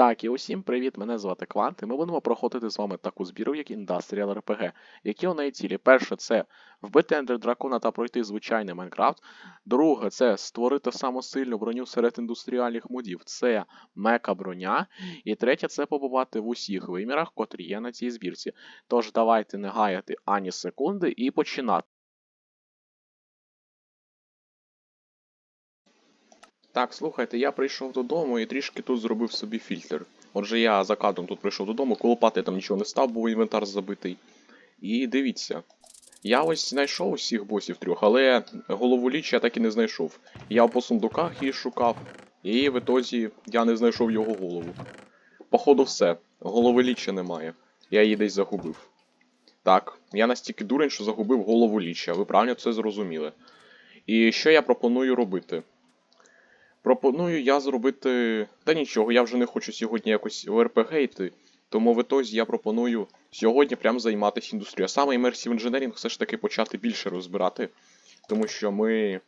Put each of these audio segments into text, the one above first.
Так, і усім привіт, мене звати Квант, і ми будемо проходити з вами таку збіру, як Industrial RPG. Які у неї цілі? Перше, це вбити Ендер Дракона та пройти звичайний Майнкрафт. Друге, це створити саму сильну броню серед індустріальних модів. Це мека броня. І третє, це побувати в усіх вимірах, котрі є на цій збірці. Тож давайте не гаяти ані секунди і починати. Так, слухайте, я прийшов додому і трішки тут зробив собі фільтр. Отже, я за кадром тут прийшов додому, колопати там нічого не став, був інвентар забитий. І дивіться. Я ось знайшов усіх босів трьох, але голову ліч я так і не знайшов. Я по сундуках її шукав, і в ітозі я не знайшов його голову. Походу, все. Голови ліча немає. Я її десь загубив. Так, я настільки дурень, що загубив голову ліча. Ви правильно це зрозуміли. І що я пропоную робити? Пропоную я зробити. Та нічого, я вже не хочу сьогодні якось в РПГ йти. Тому в ітозі я пропоную сьогодні прям займатися індустрією. А саме Immersive Engineering все ж таки почати більше розбирати. Тому що ми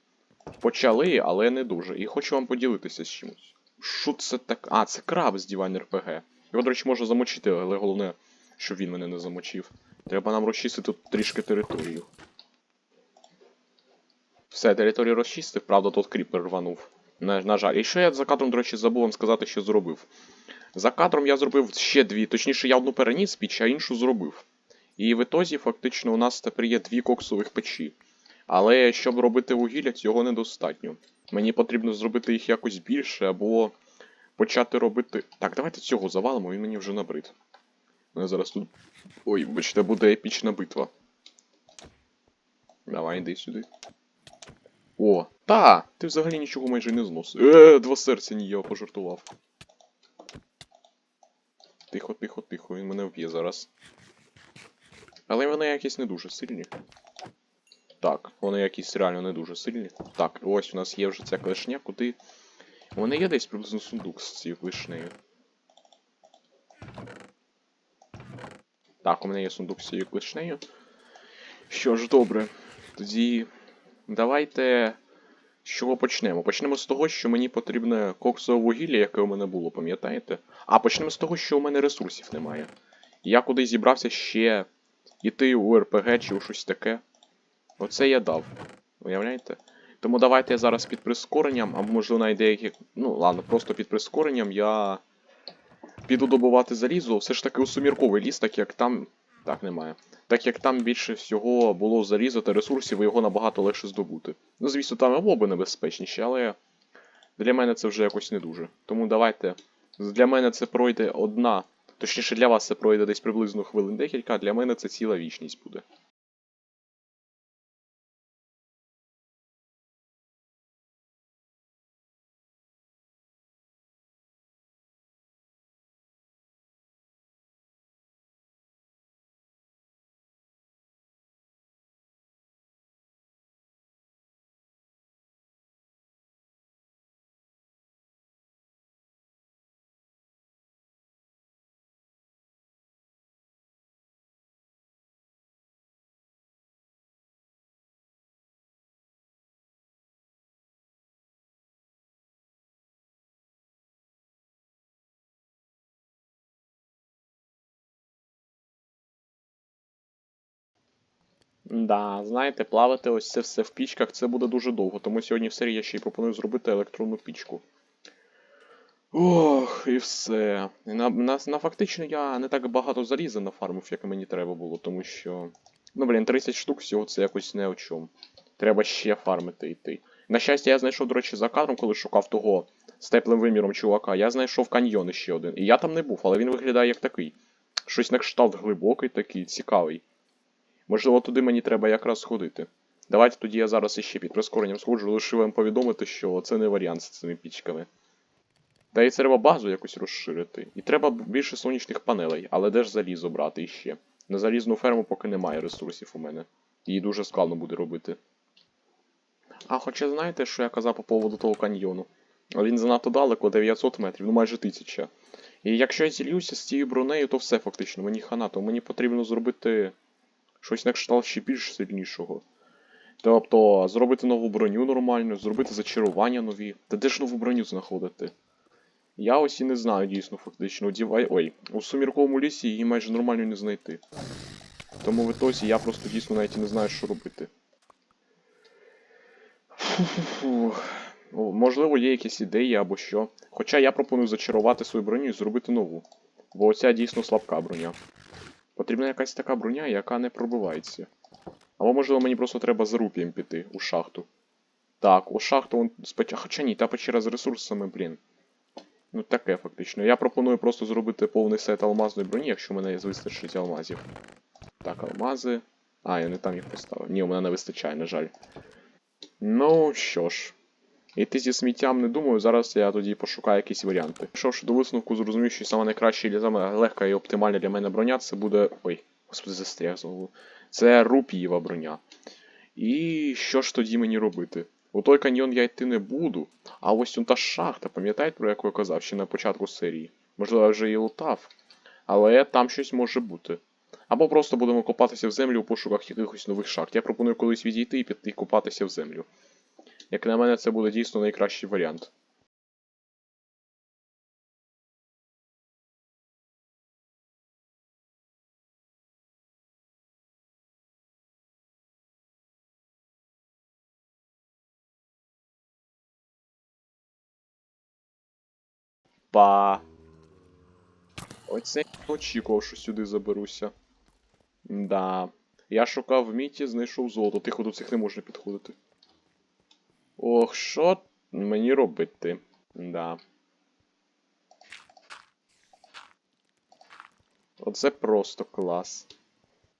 почали, але не дуже. І хочу вам поділитися з чимось. Що це так? А, це краб з Divine RPG. Його, до речі, можна замочити, але головне, щоб він мене не замочив. Треба нам розчистити тут трішки територію. Все, територію розчистив, правда, тут кріпер рванув. На, на жаль. І що я за кадром, до речі, забув вам сказати, що зробив. За кадром я зробив ще дві, точніше, я одну переніс піч, а іншу зробив. І в ітозі, фактично, у нас тепер є дві коксових печі. Але щоб робити вугілля, цього недостатньо. Мені потрібно зробити їх якось більше, або почати робити. Так, давайте цього завалимо, він мені вже набрид. У мене зараз тут. Ой, бачите, буде епічна битва. Давай, йди сюди. О, та! Ти взагалі нічого майже не зносив. Е, два серця ні, я пожартував. Тихо, тихо, тихо, він мене вб'є зараз. Але вони якісь не дуже сильні. Так, вони якісь реально не дуже сильні. Так, ось у нас є вже ця клешня, куди. У мене є десь приблизно сундук з цією клешнею. Так, у мене є сундук з цією клешнею. Що ж, добре. Тоді. Давайте. З чого почнемо? Почнемо з того, що мені потрібне коксове вугілля, яке у мене було, пам'ятаєте? А почнемо з того, що у мене ресурсів немає. Я кудись зібрався ще іти у РПГ чи у щось таке. Оце я дав. Уявляєте? Тому давайте я зараз під прискоренням, або можливо навіть деякі. Ну, ладно, просто під прискоренням я піду добувати залізо. Все ж таки у сумірковий ліс, так як там. Так, немає. Так як там більше всього було заліза та ресурсів, і його набагато легше здобути. Ну, звісно, там і моби небезпечніші, але для мене це вже якось не дуже. Тому давайте. Для мене це пройде одна. Точніше, для вас це пройде десь приблизно хвилин декілька, для мене це ціла вічність буде. Да, знаєте, плавати ось це все в пічках це буде дуже довго, тому сьогодні в серії я ще й пропоную зробити електронну пічку. Ох, і все. На, на, на фактично я не так багато заліза нафармив, як мені треба було, тому що. Ну, блін, 30 штук всього це якось не о чому. Треба ще фармити йти. На щастя, я знайшов, до речі, за кадром, коли шукав того з теплим виміром чувака, я знайшов каньйон ще один. І я там не був, але він виглядає як такий. Щось на кшталт глибокий такий, цікавий. Можливо, туди мені треба якраз сходити. Давайте тоді я зараз іще під прискоренням сходжу, лише вам повідомити, що це не варіант з цими пічками. Та й треба базу якось розширити. І треба більше сонячних панелей, але де ж залізо брати іще? На залізну ферму поки немає ресурсів у мене. Її дуже складно буде робити. А хоча знаєте, що я казав по поводу того каньйону? Він занадто далеко, 900 метрів, ну майже 1000. І якщо я зільюся з цією бронею, то все фактично, мені хана, то мені потрібно зробити щось на кшталт ще більш сильнішого. Тобто, зробити нову броню нормальну, зробити зачарування нові. Та де ж нову броню знаходити? Я ось і не знаю дійсно фактично. Дівай... Ой, у сумірковому лісі її майже нормально не знайти. Тому в ітозі я просто дійсно навіть не знаю, що робити. Фу-фу-фу. Можливо, є якісь ідеї або що. Хоча я пропоную зачарувати свою броню і зробити нову. Бо оця дійсно слабка броня. Потрібна якась така броня, яка не пробивається. Або можливо мені просто треба з рупієм піти у шахту. Так, у шахту он. Хоча ні, та печера з ресурсами, блін. Ну таке фактично. Я пропоную просто зробити повний сет алмазної броні, якщо в мене вистачить алмазів. Так, алмази. А, я не там їх поставив. Ні, у мене не вистачає, на жаль. Ну що ж. Іти зі сміттям не думаю, зараз я тоді пошукаю якісь варіанти. Пішовши до висновку, зрозумів, що саме найкраща і саме легка і оптимальна для мене броня це буде. Ой, господи, застряг знову. Це рупієва броня. І що ж тоді мені робити? У той каньйон я йти не буду, а ось та шахта, пам'ятаєте, про яку я казав ще на початку серії? Можливо, я вже її лутав, але там щось може бути. Або просто будемо копатися в землю у пошуках якихось нових шахт. Я пропоную колись відійти і піти копатися в землю. Як на мене, це буде дійсно найкращий варіант. Па. Оце я очікував, що сюди заберуся. Да. Я шукав в міті, знайшов золото. Тихо, до цих не можна підходити. Ох, що мені робити? Да. Оце просто клас.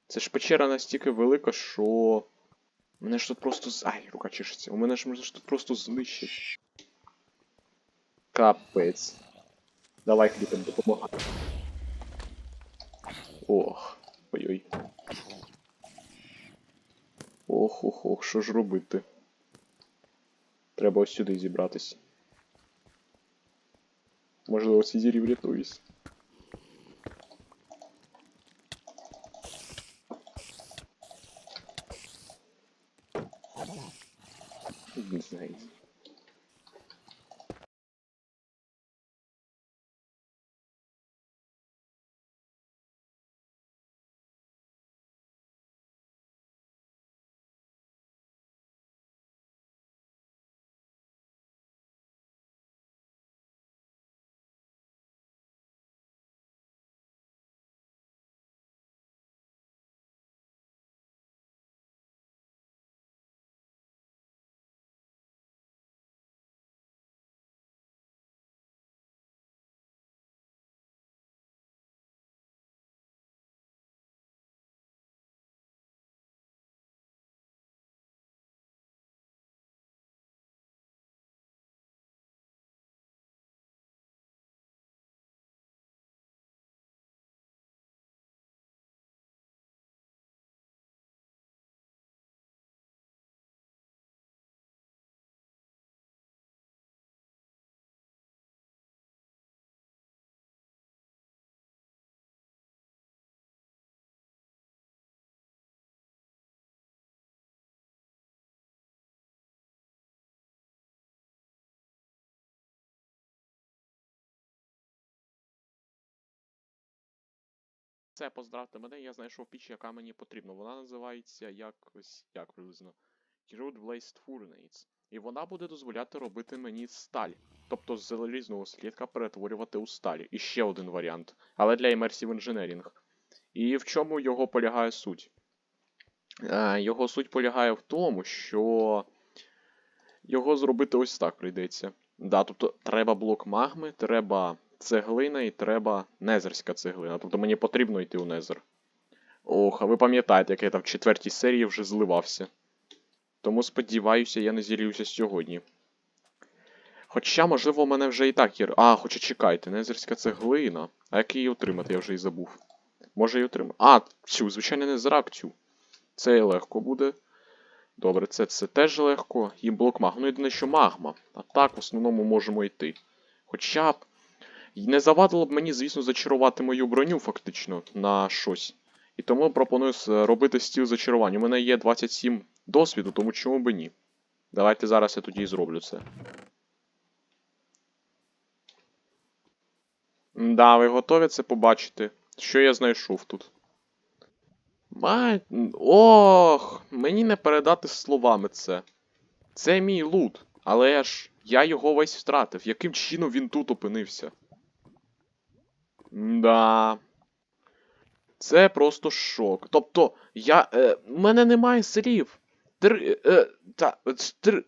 Це ж печера настільки велика, що. Мене ж тут просто. Ай, рука чешеться. У мене ж мене ж тут просто знищить. Капець. Давай хлібом допомагай. Ох. Ой-ой. Ох, ох, ох, що ж робити? Треба ось сюди зібратись. Можливо, ось зірі врятуюсь. Не знаю. Це поздравте мене, я знайшов піч, яка мені потрібна. Вона називається якось як приблизно Crude Blazed Furnace. І вона буде дозволяти робити мені сталь. Тобто з залізного слідка перетворювати у сталі. І ще один варіант. Але для Immersive Engineering. І в чому його полягає суть? Е, його суть полягає в тому, що його зробити ось так прийдеться. Да, тобто треба блок магми, треба цеглина і треба незерська цеглина. Тобто мені потрібно йти у незер. Ох, а ви пам'ятаєте, як я там в четвертій серії вже зливався. Тому сподіваюся, я не зілюся сьогодні. Хоча, можливо, у мене вже і так є. А, хоча чекайте, незерська цеглина. А як її отримати, я вже і забув. Може її отримати. А, цю, звичайно, не зрак цю. Це легко буде. Добре, це, це теж легко. І блок магма. Ну, єдине, що магма. А так, в основному можемо йти. Хоча б. І Не завадило б мені, звісно, зачарувати мою броню фактично на щось. І тому пропоную с- робити стіл зачарувань. У мене є 27 досвіду, тому чому би ні. Давайте зараз я тоді і зроблю це. Да, ви готові це побачити? Що я знайшов тут? Ма... Ох, мені не передати словами це. Це мій лут, але ж я його весь втратив. Яким чином він тут опинився? Да. Це просто шок. Тобто, я. Е, мене немає слів. Три. Е, та, три,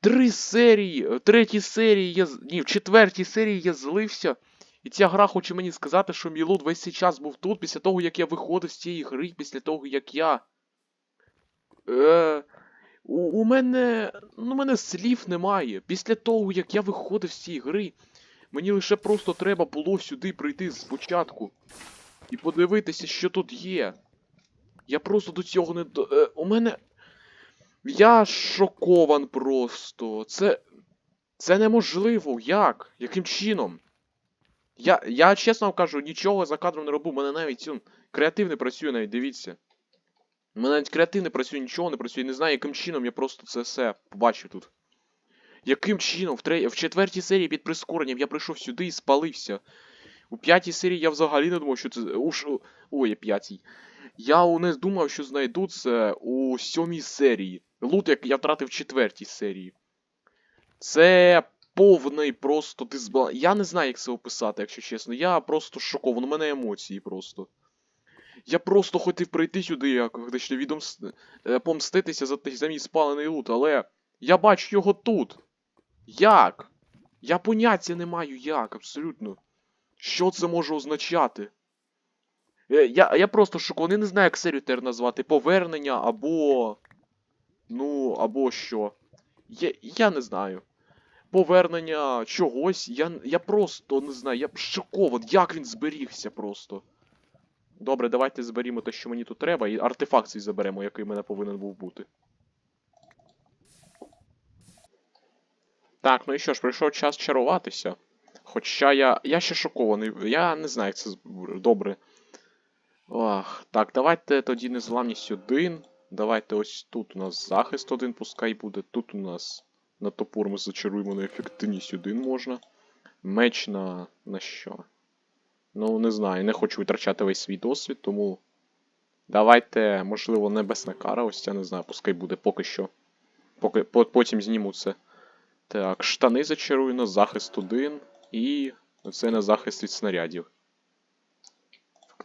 три серії. В третій серії я. Ні, в четвертій серії я злився. І ця гра хоче мені сказати, що мій лут весь цей час був тут, після того, як я виходив з цієї гри, після того, як я. Е, у, у мене. Ну, у мене слів немає. Після того, як я виходив з цієї гри, мені лише просто треба було сюди прийти спочатку і подивитися, що тут є. Я просто до цього не. до- Е, у мене. Я шокован просто. Це. Це неможливо. Як? Яким чином? Я, я чесно вам кажу, нічого за кадром не робив. У мене навіть креатив не працює, навіть дивіться. У мене навіть креатив не працює, нічого не працює. Не знаю, яким чином я просто це все побачив тут. Яким чином? В, тре... в четвертій серії під прискоренням я прийшов сюди і спалився. У п'ятій серії я взагалі не думав, що це. Уж... Ой, п'ятій. Я не думав, що знайду це у сьомій серії. Лут, як я втратив в четвертій серії. Це повний просто дисбаланс. Я не знаю, як це описати, якщо чесно. Я просто шокований. У мене емоції просто. Я просто хотів прийти сюди, як відомс... е, помститися за, за мій спалений лут, але я бачу його тут. Як? Я поняття не маю як, абсолютно. Що це може означати? Е, Я, я просто шокований, не знаю, як серію тепер назвати. Повернення або. Ну, або що. Я, я не знаю. Повернення чогось. Я, я просто не знаю, я шокований, як він зберігся просто. Добре, давайте зберімо те, що мені тут треба, і артефакт заберемо, який в мене повинен був бути. Так, ну і що ж, прийшов час чаруватися. Хоча я. Я ще шокований. Я не знаю, як це добре. Ох, так, давайте тоді незламність один. Давайте ось тут у нас захист один, пускай буде. Тут у нас на топор ми зачаруємо на ефективність один можна. Меч на. на що? Ну, не знаю, не хочу витрачати весь свій досвід, тому. Давайте, можливо, небесна кара, ось ця не знаю, пускай буде поки що. Поки, по- потім зніму це. Так, штани зачарую на захист один. І це на захист від снарядів.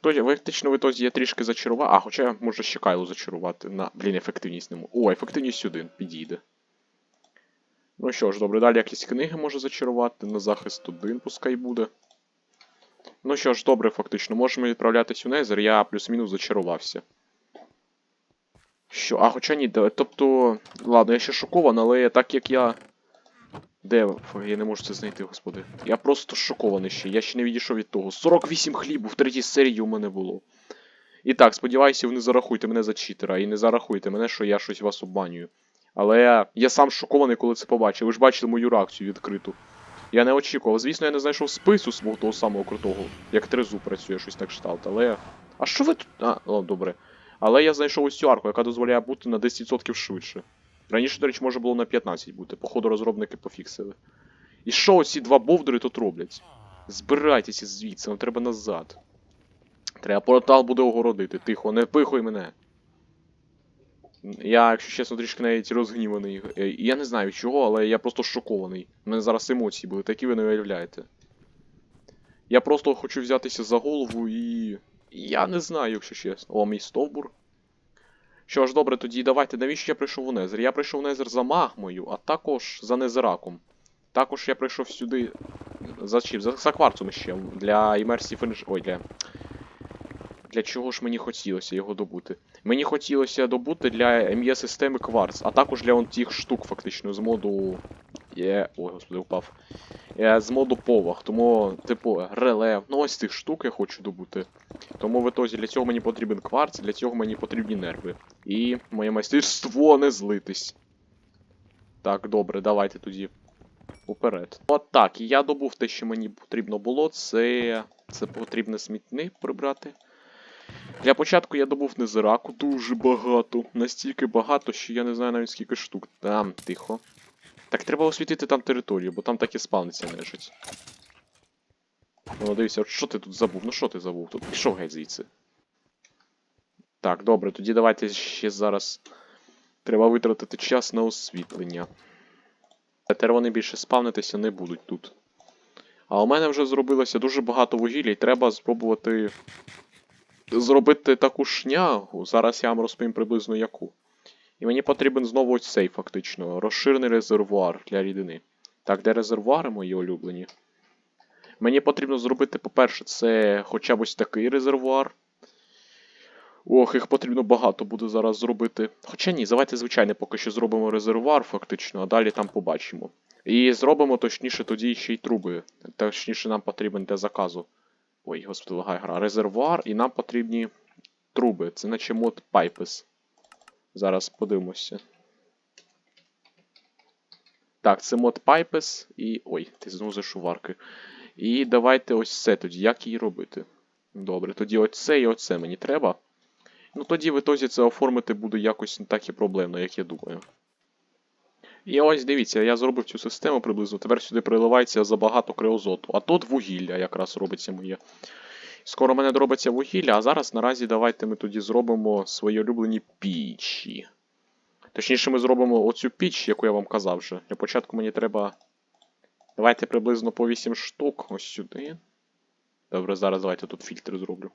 Фактично, в ітозі я трішки зачарував. А, хоча можу ще Кайлу зачарувати. На. Блін, ефективність не можу. О, ефективність один, підійде. Ну що ж, добре, далі якісь книги можу зачарувати. На захист один пускай буде. Ну що ж, добре, фактично, можемо відправлятись у Незер, я плюс-мінус зачарувався. Що? А, хоча ні, тобто. Ладно, я ще шокований, але так як я. Де? Я не можу це знайти, господи. Я просто шокований ще. Я ще не відійшов від того. 48 хлібу в третій серії у мене було. І так, сподіваюся, ви не зарахуєте мене за читера і не зарахуєте мене, що я щось вас обманюю. Але я, я сам шокований, коли це побачив. Ви ж бачили мою реакцію відкриту. Я не очікував. Звісно, я не знайшов спису свого того самого крутого, як трезу працює щось так кшталт, але. А що ви тут. А, о, добре. Але я знайшов ось цю арку, яка дозволяє бути на 10% швидше. Раніше, до речі, може було на 15 бути. Походу розробники пофіксили. І що оці два бовдури тут роблять? Збирайтеся звідси, нам треба назад. Треба портал буде огородити. Тихо, не пихуй мене. Я, якщо чесно, трішки навіть розгніваний. Е, Я не знаю чого, але я просто шокований. У мене зараз емоції були, такі ви не уявляєте. Я просто хочу взятися за голову і. Я не знаю, якщо чесно. О, мій стовбур. Що ж, добре, тоді давайте. Навіщо я прийшов у Незер? Я прийшов у Незер за магмою, а також за Незераком. Також я прийшов сюди. За чим? За, за кварцом ще. Для імерсів інж... Ой, для. Для чого ж мені хотілося його добути? Мені хотілося добути для МЄ системи кварц, а також для он тих штук, фактично, з моду. Є. Ой, господи, упав. Е, З моду поваг. Тому, типу, реле. Ну ось цих штук я хочу добути. Тому в ітозі для цього мені потрібен кварц, для цього мені потрібні нерви. І моє майстерство не злитись. Так, добре, давайте тоді. Уперед. От так, я добув те, що мені потрібно було. Це. Це потрібно смітник прибрати. Для початку я добув незираку дуже багато. Настільки багато, що я не знаю навіть скільки штук. Там, тихо. Так треба освітити там територію, бо там так і спавниться нежить. Ну, дивися, от що ти тут забув? Ну що ти забув? Тут пішов геть звідси. Так, добре, тоді давайте ще зараз. Треба витратити час на освітлення. Тепер вони більше спавнитися не будуть тут. А у мене вже зробилося дуже багато вугілля, і треба спробувати зробити таку шнягу. Зараз я вам розповім приблизно яку. І мені потрібен знову ось цей фактично. Розширений резервуар для рідини. Так, де резервуари мої улюблені? Мені потрібно зробити, по-перше, це хоча б ось такий резервуар. Ох, їх потрібно багато буде зараз зробити. Хоча ні, давайте звичайно поки що зробимо резервуар, фактично, а далі там побачимо. І зробимо точніше тоді ще й труби. Точніше, нам потрібен для заказу. Ой, господи, лагає гра. Резервуар, і нам потрібні труби. Це наче мод Pipes. Зараз подивимося. Так, це мод Pipes і. Ой, ти знову за шуварки. І давайте ось це тоді. Як її робити? Добре, тоді оце і оце мені треба. Ну тоді в ітозі це оформити буде якось не так і проблемно, як я думаю. І ось дивіться, я зробив цю систему приблизно. Тепер сюди приливається забагато криозоту. А тут вугілля якраз робиться моє. Скоро мене доробиться вугілля, а зараз наразі давайте ми тоді зробимо свої улюблені пічі. Точніше, ми зробимо оцю піч, яку я вам казав вже. Для початку мені треба. Давайте приблизно по 8 штук ось сюди. Добре, зараз давайте тут фільтр зроблю.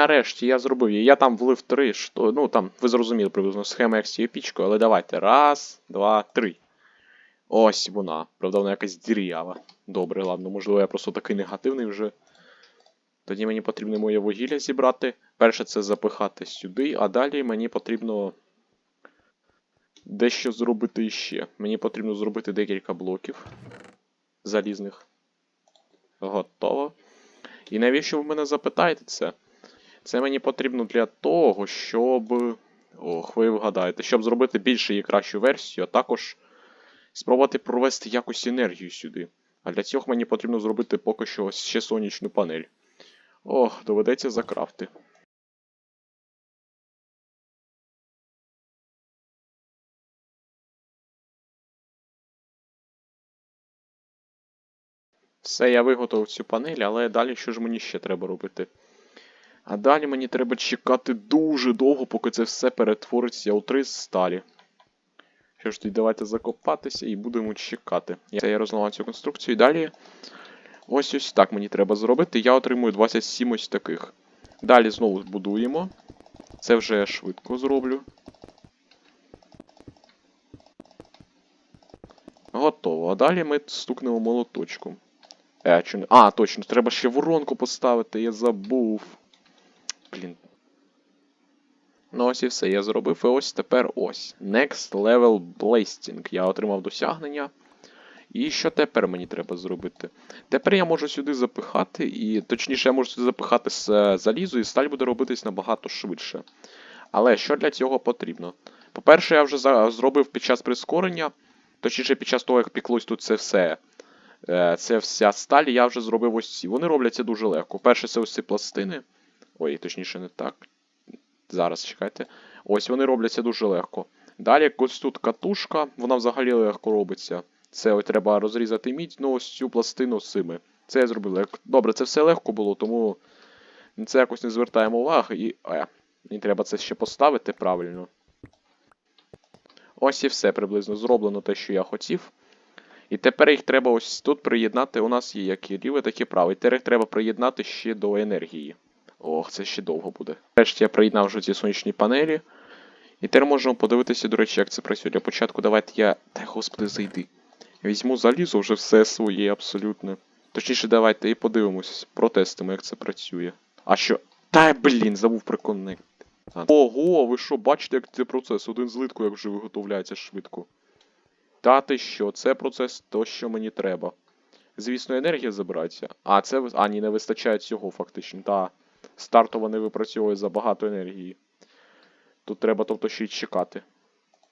Нарешті я зробив її. Я там влив три, що, ну там, ви зрозуміли приблизно схема як з цією пічкою, але давайте. Раз, два, три. Ось вона. Правда, вона якась дірява. Добре, ладно, можливо, я просто такий негативний вже. Тоді мені потрібно моє вугілля зібрати. Перше це запихати сюди, а далі мені потрібно дещо зробити іще. Мені потрібно зробити декілька блоків залізних. Готово. І навіщо ви мене запитаєте це? Це мені потрібно для того, щоб. Ох, ви вгадаєте, щоб зробити більше і кращу версію, а також спробувати провести якусь енергію сюди. А для цього мені потрібно зробити поки що ще сонячну панель. Ох, доведеться закрафти. Все, я виготовив цю панель, але далі що ж мені ще треба робити? А далі мені треба чекати дуже довго, поки це все перетвориться у три сталі. Що ж тоді, давайте закопатися і будемо чекати. Я, розламав цю конструкцію і далі. Ось ось так мені треба зробити. Я отримую 27 ось таких. Далі знову будуємо. Це вже я швидко зроблю. Готово. А далі ми стукнемо молоточком. Е, чи. А, точно, треба ще воронку поставити, я забув. Блін. Ну ось і все, я зробив. І ось тепер ось. Next Level Blasting. Я отримав досягнення. І що тепер мені треба зробити? Тепер я можу сюди запихати, і точніше, я можу сюди запихати з залізу, і сталь буде робитись набагато швидше. Але що для цього потрібно? По-перше, я вже зробив під час прискорення, точніше, під час того, як піклось тут це все. Е, Це вся сталь, я вже зробив ось ці. Вони робляться дуже легко. Перше, це ось ці пластини. Ой, точніше, не так. Зараз чекайте. Ось вони робляться дуже легко. Далі ось тут катушка, вона взагалі легко робиться. Це ось треба розрізати мідь, ну ось цю пластину з цими. Це я зробив. Добре, це все легко було, тому це якось не звертаємо уваги і. Е, мені треба це ще поставити правильно. Ось і все приблизно зроблено те, що я хотів. І тепер їх треба ось тут приєднати. У нас є як і ліве, так і праве. І тепер їх треба приєднати ще до енергії. Ох, це ще довго буде. Нарешті я приєднав вже ці сонячні панелі. І тепер можемо подивитися, до речі, як це працює. Для початку давайте я. Та господи, зайди. Я Візьму залізу вже все своє абсолютно. Точніше, давайте і подивимось, протестимо, як це працює. А що? Та блін, забув приконнект. Ого, ви що, бачите, як це процес? Один злитку як вже виготовляється швидко. Та ти що, це процес то, що мені треба. Звісно, енергія забирається. А, це а, ні, не вистачає цього фактично. Та стартово не випрацьовує забагато енергії. Тут треба, тобто, ще й чекати.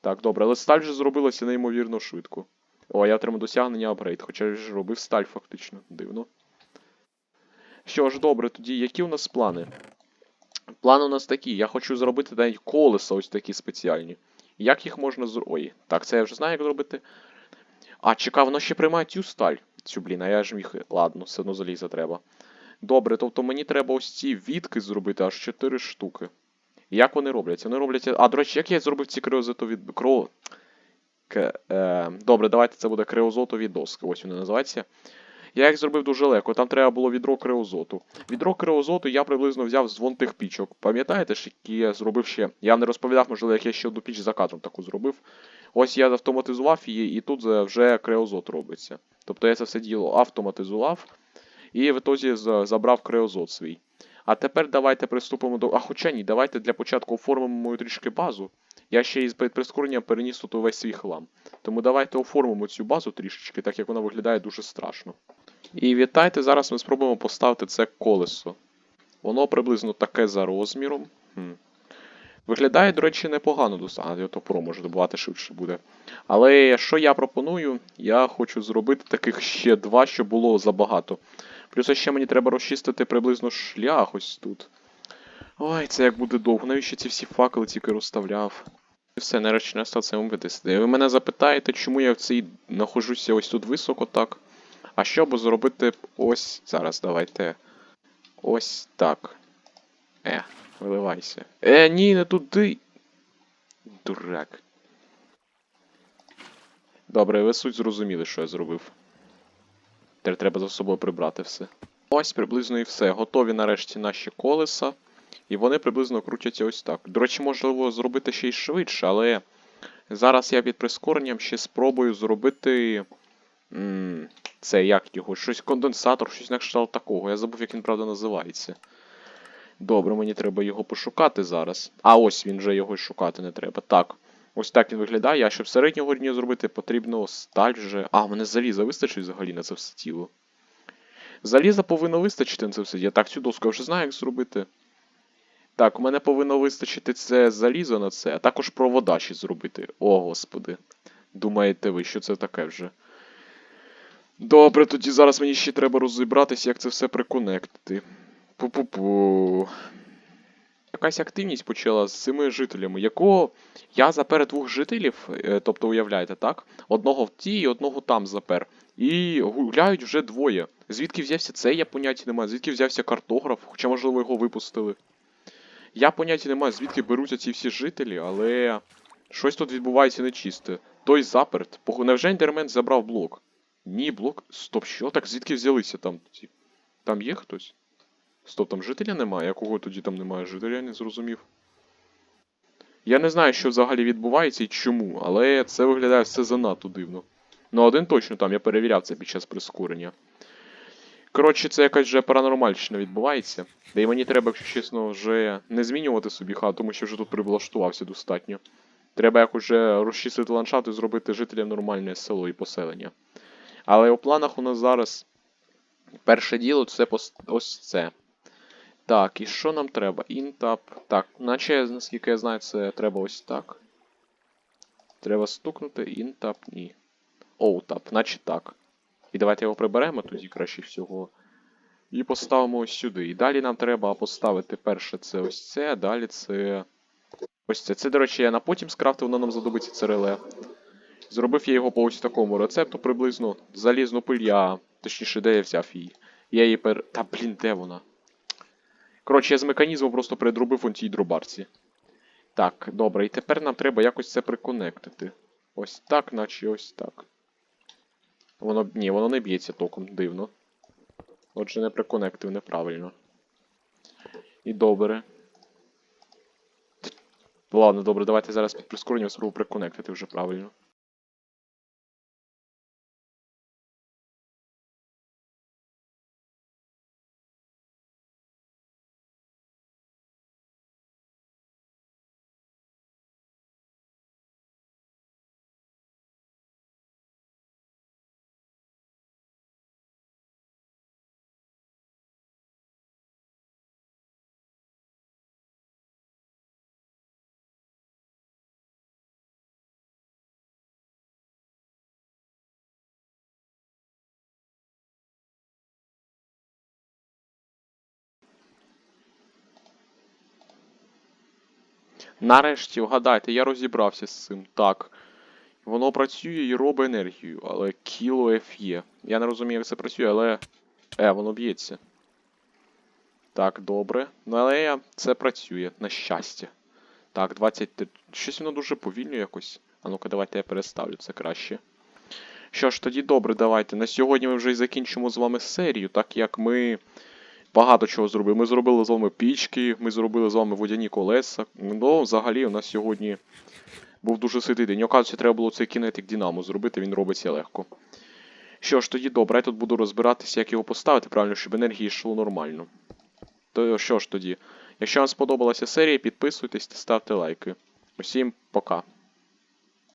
Так, добре, але сталь вже зробилася неймовірно швидко. О, я отримав досягнення апгрейд, хоча я ж робив сталь фактично. Дивно. Що ж, добре, тоді які у нас плани? Плани у нас такі. Я хочу зробити навіть колеса ось такі спеціальні. Як їх можна зробити. Ой, так, це я вже знаю, як зробити. А, чекав, воно ще приймає цю сталь. Цю, блін, а я ж міг. Ладно, все одно заліза треба. Добре, тобто мені треба ось ці відки зробити аж 4 штуки. Як вони роблять? Вони роблять. А, до речі, як я зробив ці криозотові. Кро... К... Е... Добре, давайте це буде криозотові доски. Ось вони називаються. Я їх зробив дуже легко. Там треба було відро криозоту. Відро криозоту я приблизно взяв з вон тих пічок. Пам'ятаєте які я зробив ще. Я не розповідав, можливо, як я ще одну піч за кадром таку зробив. Ось я автоматизував її, і тут вже криозот робиться. Тобто я це все діло автоматизував і в ітозі забрав криозот свій. А тепер давайте приступимо до. А хоча ні, давайте для початку оформимо мою трішки базу. Я ще із прискоренням переніс тут увесь свій хлам. Тому давайте оформимо цю базу трішечки, так як вона виглядає дуже страшно. І вітайте, зараз ми спробуємо поставити це колесо. Воно приблизно таке за розміром. Хм. Виглядає, до речі, непогано досить. А, то про може добувати швидше буде. Але що я пропоную? Я хочу зробити таких ще два, щоб було забагато. Плюс ще мені треба розчистити приблизно шлях ось тут. Ой, це як буде довго. Навіщо ці всі факели тільки розставляв? І все, нарешті настав це момент. Ви мене запитаєте, чому я в цій нахожуся ось тут високо так. А щоб зробити ось. Зараз давайте. Ось так. Е, виливайся. Е, ні, не туди. Дурак. Добре, ви суть зрозуміли, що я зробив. Тепер треба за собою прибрати все. Ось приблизно і все. Готові нарешті наші колеса. І вони приблизно крутяться ось так. До речі, можливо, зробити ще й швидше, але зараз я під прискоренням ще спробую зробити. Це як його? Щось конденсатор, щось на кшталт такого. Я забув, як він правда називається. Добре, мені треба його пошукати зараз. А ось він вже його й шукати не треба. Так. Ось так він виглядає. А щоб середнього рівня зробити, потрібно сталь вже. А, мене заліза вистачить взагалі на це все тіло. Заліза повинно вистачити на це все. Я так цю доску вже знаю, як зробити. Так, у мене повинно вистачити це залізо на це, а також провода ще зробити. О, господи. Думаєте ви, що це таке вже? Добре, тоді зараз мені ще треба розібратися, як це все приконектити. Пу-пу-пу. Якась активність почала з цими жителями, якого я запер двох жителів, е, тобто уявляєте, так? Одного в тій, одного там запер. І гуляють вже двоє. Звідки взявся цей, я поняття не маю. Звідки взявся картограф, хоча, можливо, його випустили. Я поняття не маю, звідки беруться ці всі жителі, але щось тут відбувається нечисте. Той заперт. Невже Ендермен забрав блок? Ні, блок. Стоп, що? Так звідки взялися там? Там є хтось? Стоп, там жителя немає. А кого тоді там немає жителя, не зрозумів. Я не знаю, що взагалі відбувається і чому, але це виглядає все занадто дивно. Ну, один точно там, я перевіряв це під час прискорення. Коротше, це якась вже паранормальщина відбувається. Та й мені треба, якщо чесно, вже не змінювати собі хату, тому що вже тут прилаштувався достатньо. Треба якось вже розчистити ландшафт і зробити жителям нормальне село і поселення. Але у планах у нас зараз перше діло це ось це. Так, і що нам треба? Інтап. Так, наче, наскільки я знаю, це треба ось так. Треба стукнути, інтап, ні. Оутап, наче так. І давайте його приберемо тоді краще всього. І поставимо ось сюди. І далі нам треба поставити перше це ось це, далі це. Ось це. Це, до речі, я на потім скрафтив, воно нам задобиться це реле. Зробив я його по ось такому рецепту приблизно. Залізну пиль я. Точніше, де я взяв її. Я її пер. Та блін, де вона? Коротше, я з механізму просто передробив он тій дробарці. Так, добре, і тепер нам треба якось це приконектити. Ось так, наче ось так. Воно. Ні, воно не б'ється током, дивно. Отже, не приконектив неправильно. І добре. Ладно, добре, давайте зараз під прискоренням спробую приконектити вже правильно. Нарешті, вгадайте, я розібрався з цим. Так. Воно працює і робить енергію, але кіло FE. Я не розумію, як це працює, але. Е, воно б'ється. Так, добре. Ну, але це працює, на щастя. Так, 20. Щось воно дуже повільно якось. А ну-ка, давайте я переставлю це краще. Що ж, тоді добре, давайте. На сьогодні ми вже і закінчимо з вами серію, так як ми багато чого зробили. Ми зробили з вами пічки, ми зробили з вами водяні колеса. Ну, взагалі, у нас сьогодні був дуже ситий день. Оказується, треба було цей кінетик Дінамо зробити, він робиться легко. Що ж, тоді добре, я тут буду розбиратися, як його поставити правильно, щоб енергії йшло нормально. То що ж тоді? Якщо вам сподобалася серія, підписуйтесь та ставте лайки. Усім пока.